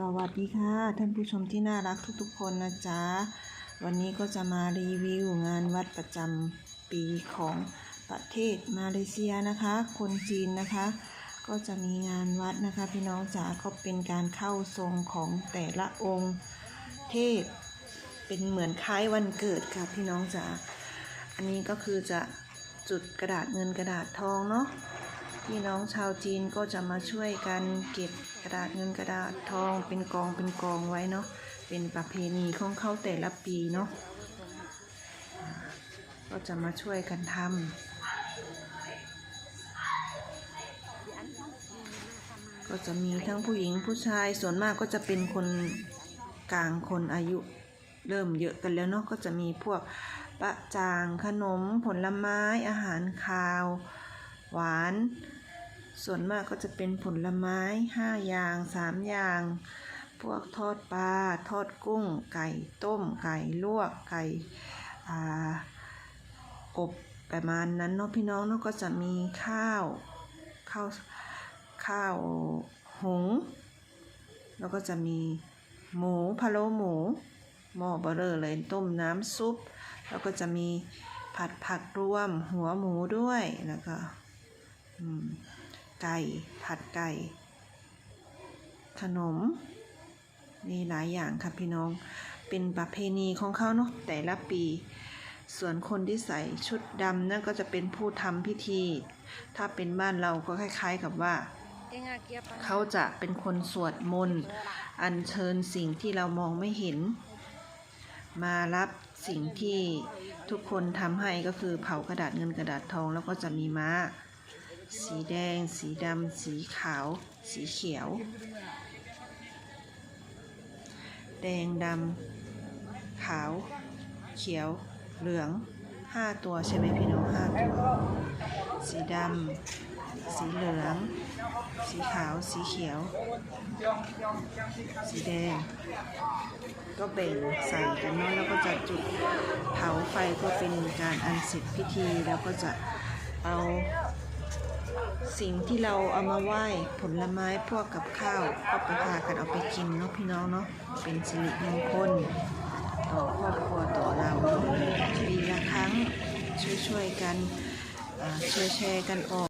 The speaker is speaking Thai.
สวัสดีค่ะ ท่านผู้ชมที่น่ารักทุกๆคนนะจ๊ะ วันนี้ก็จะมารีวิวงานวัดประจำปีของประเทศมาเลเซียนะคะ คนจีนนะคะ ก็จะมีงานวัดนะคะ พี่น้องจ๋าก็เป็นการเข้าทรงของแต่ละองค์เทพ เป็นเหมือนคล้ายวันเกิดค่ะพี่น้องจ๋าอันนี้ก็คือจะจุดกระดาษเงินกระดาษทองเนาะ พี่น้องชาวจีนก็จะมาช่วยกันเก็บกระดาษเงินกระดาษทองเป็นกองเป็นกองไว้เนาะเป็นประเพณีของเขาแต่ละปีเนาะก็จะมาช่วยกันทำก็จะมีทั้งผู้หญิงผู้ชายส่วนมากก็จะเป็นคนกลางคนอายุเริ่มเยอะกันแล้วเนาะก็จะมีพวกปะจางขนมผลไม้อาหารคาว หวาน ส่วนมากก็จะเป็นผลไม้ห้าอย่างสามอย่าง พวกทอดปลา ทอดกุ้ง ไก่ต้ม ไก่ลวก ไก่ออบประมาณนั้นเนาะพี่น้องเนาะก็จะมีข้าว ข้าว ข้าวหุงแล้วก็จะมีหมูพะโล้หมูหม้อเบอเรอเลยต้มน้ำซุป แล้วก็จะมีผัดผักรวมหัวหมูด้วยแล้วก็อืม ไก่ ผัดไก่ ขนม มีหลายอย่างค่ะพี่น้อง เป็นประเพณีของเขาเนาะแต่ละปี ส่วนคนที่ใส่ชุดดำนั่นก็จะเป็นผู้ทำพิธี ถ้าเป็นบ้านเราก็คล้าย ๆกับว่า เขาจะเป็นคนสวดมนต์ อัญเชิญสิ่งที่เรามองไม่เห็น มารับสิ่งที่ทุกคนทำให้ก็คือเผากระดาษเงินกระดาษทองแล้วก็จะมีม้า สีแดง สีดำ สีขาว สีเขียว แดงดำ ขาว เขียว เหลืองห้าตัวใช่ไหมพี่น้องห้าตัว สีดำ สีเหลือง สีขาว สีเขียว สีแดง ก็แบ่งใส่กันเนาะแล้วก็จะจุดเผาไฟก็เป็นการอันเสร็จพิธีแล้วก็จะเอา สิ่งที่เราเอามาไหว้ผลไม้พวกกับข้าวก็ไปพากันเอาไปกินเนาะพี่น้องเนาะเป็นสิริมงคลต่อครอบครัวต่อเราปีละครั้งช่วยๆกันช่วยแชร์กันออก